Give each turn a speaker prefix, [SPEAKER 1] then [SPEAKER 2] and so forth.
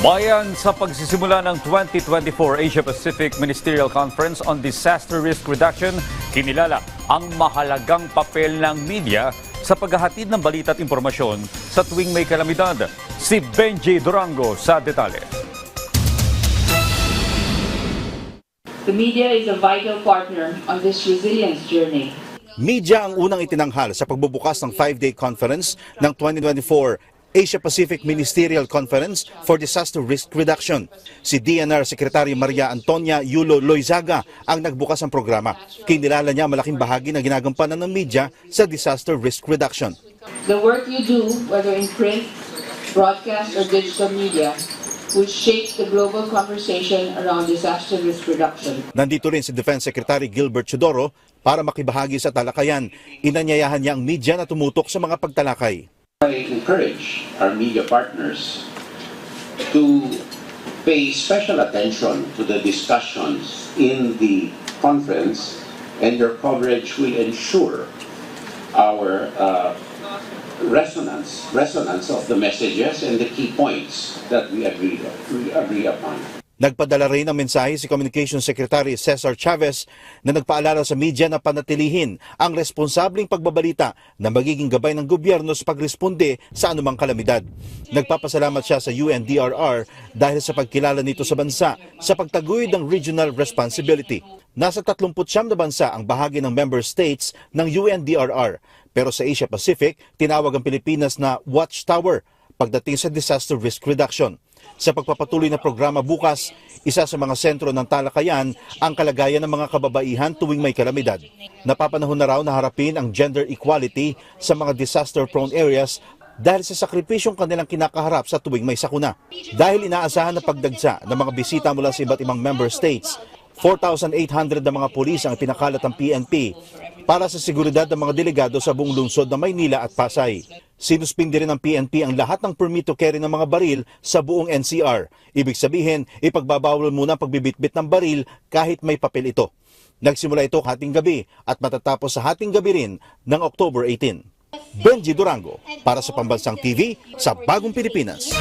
[SPEAKER 1] Bayan sa pagsisimula ng 2024 Asia-Pacific Ministerial Conference on Disaster Risk Reduction, kinilala ang mahalagang papel ng media sa paghahatid ng balita at impormasyon sa tuwing may kalamidad. Si Benji Durango sa detalye.
[SPEAKER 2] The media is a vital partner on this resilience journey.
[SPEAKER 3] Media ang unang itinanghal sa pagbubukas ng five-day conference ng 2024 Asia-Pacific Ministerial Conference for Disaster Risk Reduction. Si DNR Secretary Maria Antonia Yulo Loizaga ang nagbukas ng programa. Kinilala niya malaking bahagi ng ginagampanan ng media sa disaster risk reduction.
[SPEAKER 2] The work you do, whether in print, broadcast, or digital media, will shape the global conversation around disaster risk reduction.
[SPEAKER 3] Nandito rin si Defense Secretary Gilbert Chodoro para makibahagi sa talakayan. Inanyayahan niya ang media na tumutok sa mga pagtalakay.
[SPEAKER 4] I encourage our media partners to pay special attention to the discussions in the conference and their coverage will ensure our uh, resonance, resonance of the messages and the key points that we agree, we agree upon.
[SPEAKER 3] Nagpadala rin ng mensahe si Communications Secretary Cesar Chavez na nagpaalala sa media na panatilihin ang responsabling pagbabalita na magiging gabay ng gobyerno sa pagresponde sa anumang kalamidad. Nagpapasalamat siya sa UNDRR dahil sa pagkilala nito sa bansa sa pagtaguyod ng regional responsibility. Nasa 39 na bansa ang bahagi ng member states ng UNDRR pero sa Asia Pacific tinawag ang Pilipinas na Watchtower pagdating sa disaster risk reduction. Sa pagpapatuloy na programa bukas, isa sa mga sentro ng talakayan ang kalagayan ng mga kababaihan tuwing may kalamidad. Napapanahon na raw na harapin ang gender equality sa mga disaster-prone areas dahil sa sakripisyong kanilang kinakaharap sa tuwing may sakuna. Dahil inaasahan na pagdagsa ng mga bisita mula sa iba't ibang member states, 4,800 na mga pulis ang pinakalat ng PNP para sa seguridad ng mga delegado sa buong lungsod ng Maynila at Pasay. Sinuspindi rin ng PNP ang lahat ng permit to carry ng mga baril sa buong NCR. Ibig sabihin, ipagbabawal muna ang pagbibitbit ng baril kahit may papel ito. Nagsimula ito hating gabi at matatapos sa hating gabi rin ng October 18. Benji Durango para sa Pambansang TV sa Bagong Pilipinas.